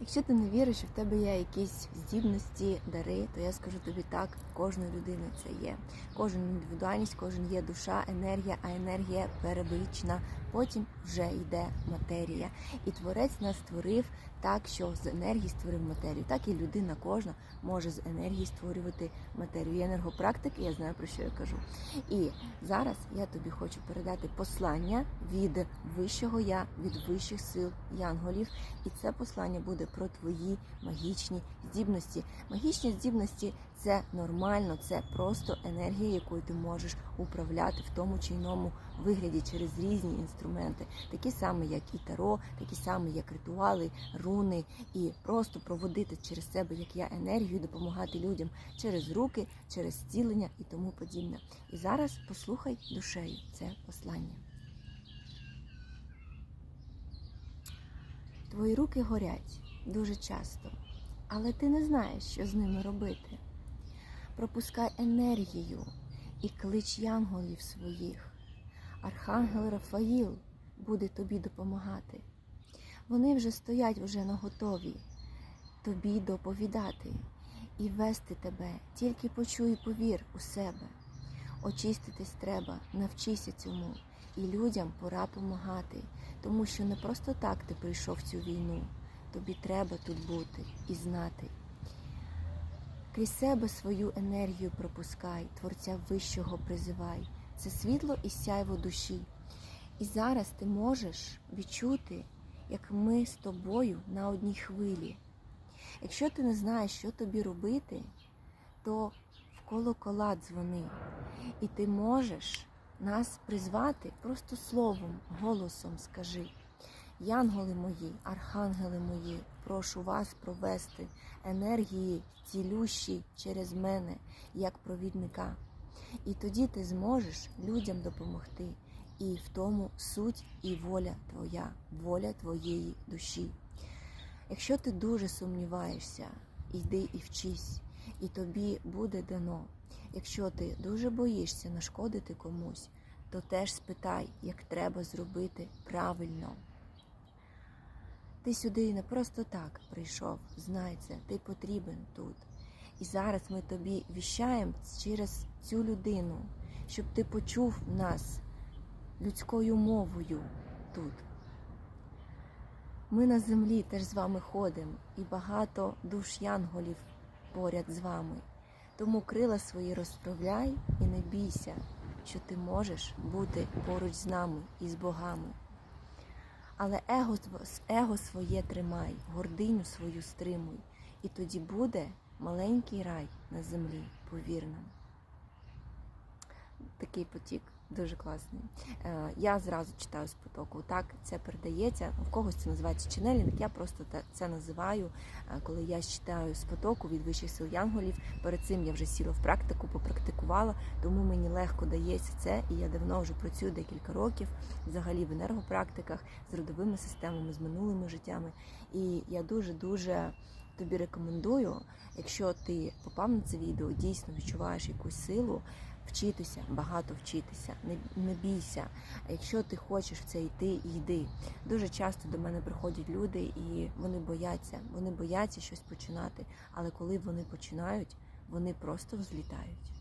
Якщо ти не віриш, що в тебе є якісь здібності, дари, то я скажу тобі так: кожна людина це є. Кожен індивідуальність, кожен є душа, енергія, а енергія перебічна. Потім вже йде матерія. І творець нас створив так, що з енергії створив матерію. Так і людина кожна може з енергії створювати матерію. Я енергопрактик, я знаю про що я кажу. І зараз я тобі хочу передати послання від вищого я, від вищих сил янголів. І це послання буде про твої магічні здібності. Магічні здібності це нормально, це просто енергія, якою ти можеш управляти в тому чи іному вигляді через різні інструменти, такі самі, як і таро, такі самі, як ритуали, руни, і просто проводити через себе, як я енергію, допомагати людям через руки, через зцілення і тому подібне. І зараз послухай душею це послання. Твої руки горять дуже часто, але ти не знаєш, що з ними робити. Пропускай енергію і клич янголів своїх. Архангел Рафаїл буде тобі допомагати. Вони вже стоять вже на готові тобі доповідати і вести тебе. Тільки почуй і повір у себе. Очиститись треба, навчися цьому. І людям пора помагати, тому що не просто так ти прийшов в цю війну. Тобі треба тут бути і знати. Крізь себе свою енергію пропускай, Творця Вищого призивай. Це світло і сяйво душі. І зараз ти можеш відчути, як ми з тобою на одній хвилі. Якщо ти не знаєш, що тобі робити, то в колокола дзвони. І ти можеш нас призвати просто словом, голосом скажи. Янголи мої, архангели мої, прошу вас провести енергії цілющі через мене, як провідника. І тоді ти зможеш людям допомогти. І в тому суть і воля твоя, воля твоєї душі. Якщо ти дуже сумніваєшся, йди і вчись, і тобі буде дано. Якщо ти дуже боїшся нашкодити комусь, то теж спитай, як треба зробити правильно. Ти сюди не просто так прийшов, знай це, ти потрібен тут. І зараз ми тобі віщаємо через цю людину, щоб ти почув нас людською мовою тут. Ми на землі теж з вами ходимо, і багато душ янголів поряд з вами. Тому крила свої розправляй і не бійся, що ти можеш бути поруч з нами і з богами. Але его, его своє тримай, гординю свою стримуй, і тоді буде маленький рай на землі, повір нам. Такий потік дуже класний. Е, Я зразу читаю з потоку. Так, це передається. В когось це називається ченелінг. Я просто це називаю, е, коли я читаю з потоку від вищих сил янголів. Перед цим я вже сіла в практику, попрактикувала, тому мені легко дається це, і я давно вже працюю декілька років, взагалі в енергопрактиках з родовими системами, з минулими життями. І я дуже дуже. Тобі рекомендую, якщо ти попав на це відео, дійсно відчуваєш якусь силу, вчитися, багато вчитися, не, не бійся. Якщо ти хочеш в це йти, йди. Дуже часто до мене приходять люди і вони бояться, вони бояться щось починати. Але коли вони починають, вони просто взлітають.